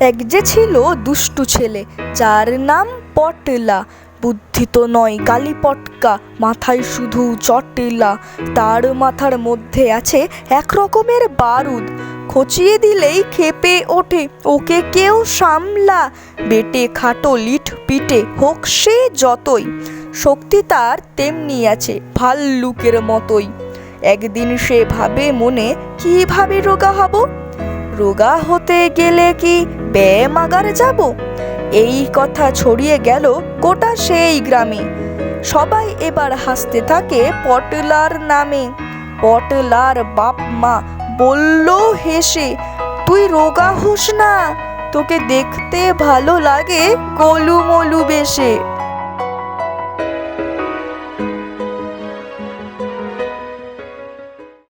এক যে ছিল দুষ্টু ছেলে, যার নাম পটলা। বুদ্ধি তো নয় গালি পটকা, মাথায় শুধু চটলা। তার মাথার মধ্যে আছে এক রকমের বারুদ। খচিয়ে দিলেই খেপে ওঠে, ওকে কেউ সামলা। বেটে খাটো লিট পিটে হোক সে যতই, শক্তি তার তেমনি আছে, ভাল্লুকের মতোই। একদিন সে ভাবে মনে, কীভাবে রোগা হব? রোগা হতে গেলে কি ব্যায়ামাগার যাব? এই কথা ছড়িয়ে গেল গোটা সেই গ্রামে। সবাই এবার হাসতে থাকে পটলার নামে। পটলার বাপ মা বলল, হেসে, তুই রোগা হোস না? তোকে দেখতে ভালো লাগে গলু মলু বেশে।